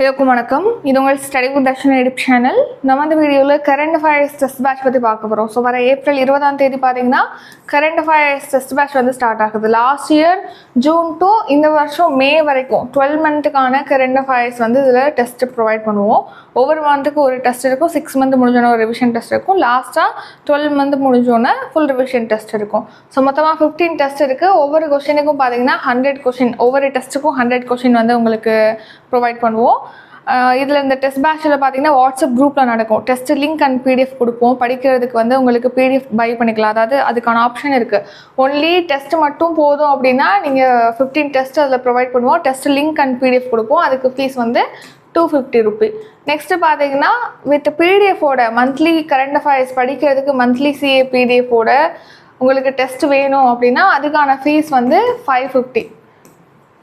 எல்லோருக்கும் வணக்கம். இது உங்கள் ஸ்டடி வித் தர்ஷன் எடிப் சேனல் நம்ம இந்த வீடியோவில் கரண்ட் அஃபேர்ஸ் டெஸ்ட் பேட்ச் பற்றி பார்க்க போகிறோம் ஸோ வர ஏப்ரல் இருபதாம் தேதி பார்த்தீங்கன்னா கரண்ட் அஃபேர்ஸ் டெஸ்ட் பேட்ச் வந்து ஸ்டார்ட் ஆகுது. லாஸ்ட் இயர் ஜூன் டு இந்த வருஷம் மே வரைக்கும் டுவெல் மந்த்துக்கான கரண்ட் அஃபேர்ஸ் வந்து இதில் டெஸ்ட் ப்ரொவைட் பண்ணுவோம். ஒவ்வொரு மந்த்துக்கு ஒரு டெஸ்ட் இருக்கும். சிக்ஸ் மந்த் முடிஞ்சோன்னே ஒரு ரிவிஷன் டெஸ்ட் இருக்கும். லாஸ்ட்டாக டுவெல் மந்த் முடிஞ்சோன்னே ஃபுல் ரிவிஷன் டெஸ்ட் இருக்கும். ஸோ மொத்தமாக ஃபிஃப்டீன் டெஸ்ட் இருக்குது ஒவ்வொரு கொஷினுக்கும் பார்த்தீங்கன்னா ஹண்ட்ரட் கொஷின் ஒவ்வொரு டெஸ்ட்டுக்கும் ஹண்ட்ரட் கொஷின் வந்து உங்களுக்கு ப்ரொவைட் பண்ணுவோம். இதில் இந்த டெஸ்ட் பேட்சில் பார்த்தீங்கன்னா வாட்ஸ்அப் குரூப்பில் நடக்கும். டெஸ்ட் லிங்க் அண்ட் பிடிஎஃப் கொடுப்போம். படிக்கிறதுக்கு வந்து உங்களுக்கு பிடிஎஃப் பை பண்ணிக்கலாம். அதாவது அதுக்கான ஆப்ஷன் இருக்குது ஒன்லி டெஸ்ட் மட்டும் போதும் அப்படின்னா நீங்கள் ஃபிஃப்டீன் டெஸ்ட் அதில் ப்ரொவைட் பண்ணுவோம். டெஸ்ட் லிங்க் அண்ட் பிடிஎஃப் கொடுப்போம். அதுக்கு ஃபீஸ் வந்து டூ ஃபிஃப்டி ருபி நெக்ஸ்ட்டு பார்த்தீங்கன்னா வித் பிடிஎஃபோட மந்த்லி கரண்ட் அஃபேர்ஸ் படிக்கிறதுக்கு மந்த்லி சிஏ பிடிஎஃபோட உங்களுக்கு டெஸ்ட் வேணும் அப்படின்னா அதுக்கான ஃபீஸ் வந்து ஃபைவ் ஃபிஃப்டி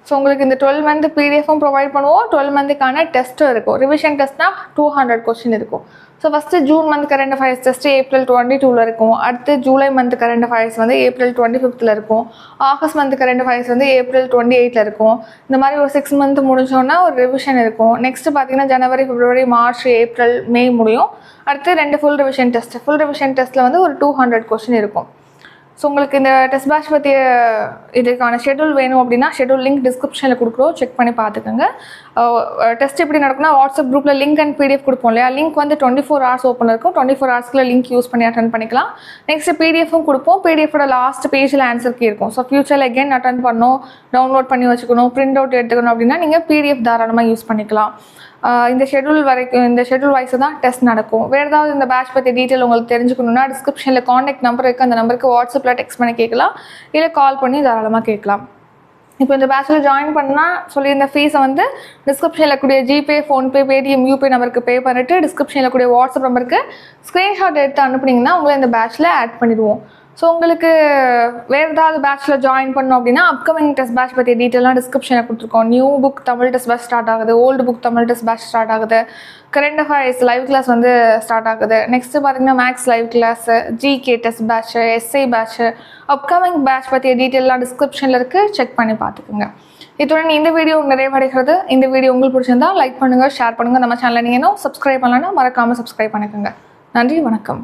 ஸோ உங்களுக்கு இந்த டுவெல் மந்த் பிடிஎஃப்பும் ப்ரொவைட் பண்ணுவோம். டுவெல் மந்த்துக்கான டெஸ்ட்டும் இருக்கும். ரிவிஷன் டெஸ்ட்னா டூ ஹண்ட்ரட் கொஸ்டின் இருக்கும். So first June month current affairs test April twenty டூவில் இருக்கும். அடுத்து ஜூலை மந்த் கரண்ட் அஃபேர்ஸ் வந்து ஏப்ரல் டுவெண்ட்டி ஃபிஃப்த்தில் இருக்கும். ஆகஸ்ட் மந்த் கரண்ட் அஃபேர்ஸ் வந்து ஏப்ரல் டுவெண்ட்டி எயிட்டில் இருக்கும். இந்த மாதிரி ஒரு சிக்ஸ் மந்த் முடிஞ்சோன்னா ஒரு ரிவிஷன் இருக்கும். நெக்ஸ்ட் பார்த்தீங்கன்னா ஜனவரி பிப்ரவரி மார்ச் ஏப்ரல் மே முடியும். அடுத்து ரெண்டு full revision test full revision டெஸ்ட்டில் வந்து ஒரு டூ ஹண்ட்ரட் கொஸ்டின் இருக்கும். ஸோ உங்களுக்கு இந்த டெஸ்ட் பேட்ச் பற்றிய இதுக்கான ஷெட்யூல் வேணும் அப்படின்னா ஷெட்யூல் லிங்க் டிஸ்கிரிப்ஷனில் கொடுக்குறோம். செக் பண்ணி பார்த்துக்கோங்க. Uh, uh, டெஸ்ட் எப்படி நடக்கும்னா வாட்ஸ்அப் குரூப்பில் லிங்க் அண்ட் பிடிஎஃப் கொடுப்போம் இல்லையா? லிங்க் வந்து டுவெண்ட்டி ஃபோர் ஹவர்ஸ் ஓப்பன் இருக்கும். டுவெண்ட்டி ஃபோர் ஹவர்ஸ்க்குள்ள லிங்க் யூஸ் பண்ணி அட்டன் பண்ணிக்கலாம். நெக்ஸ்ட் பிடிஎஃப்பும் கொடுப்போம். பிடிஎஃபோட லாஸ்ட் பேஜில் ஆன்சர் கீ இருக்கும். ஸோ ஃபியூச்சரில் எகெயின் அட்டன் பண்ணணும் டவுன்லோட் பண்ணி வச்சுக்கணும் பிரிண்ட் அவுட் எடுத்துக்கணும் அப்படின்னா நீங்கள் பிடிஎஃப் தாராளமாக யூஸ் பண்ணிக்கலாம். இந்த ஷெட்யூல் வரைக்கும் இந்த ஷெட்யூல் வைஸ் தான் டெஸ்ட் நடக்கும். வேறு ஏதாவது இந்த பேட்ச் பற்றி டீட்டெயில் உங்களுக்கு தெரிஞ்சுக்கணுன்னா டிஸ்கிரிப்ஷனில் காண்டாக்ட் நம்பர் இருக்குது அந்த நம்பருக்கு வாட்ஸ்அப்பில் டெக்ஸ்ட் பண்ணி கேட்கலாம். இல்லை கால் பண்ணி தாராளமாக கேட்கலாம். இப்போ இந்த பேட்சில் ஜாயின் பண்ணால் சொல்லியிருந்த ஃபீஸை வந்து டிஸ்கிரிப்ஷனில் கூடிய ஜிபே ஃபோன்பே பேடிஎம் யூபே நம்பருக்கு பே பண்ணிவிட்டு டிஸ்கிரிப்ஷனில் கூடிய வாட்ஸ்அப் நம்பருக்கு ஸ்க்ரீன்ஷாட் எடுத்து அனுப்புனீங்கன்னா உங்களை இந்த பேட்சில் ஆட் பண்ணிடுவோம். ஸோ உங்களுக்கு வேறு ஏதாவது பேட்சில் ஜாயின் பண்ணோம் அப்படின்னா அப்கமிங் டெஸ்ட் பேட்ச் பற்றிய டீட்டெயிலாக டிஸ்கிரிப்ஷனில் கொடுத்துருக்கோம். New book Tamil test batch start ஆகுது old book Tamil test batch start ஆகுது. கரண்ட் அஃபேர்ஸ் லைவ் கிளாஸ் வந்து ஸ்டார்ட் ஆகுது. நெக்ஸ்ட்டு பார்த்தீங்கன்னா maths live class GK test batch SI batch upcoming batch பற்றிய டீட்டெயிலாக டிஸ்கிரிப்ஷனில் இருக்குது செக் பண்ணி பார்த்துக்குங்க. இத்துடன் இந்த வீடியோ நிறைவடைகிறது. இந்த வீடியோ உங்களுக்கு பிடிச்சிருந்தா லைக் பண்ணுங்கள் ஷேர் பண்ணுங்கள் நம்ம சேனலில் நீங்கள் இன்னும் சப்ஸ்கிரைப் பண்ணலன்னா மறக்காமல் சப்ஸ்கிரைப் பண்ணிக்கோங்க. நன்றி வணக்கம்.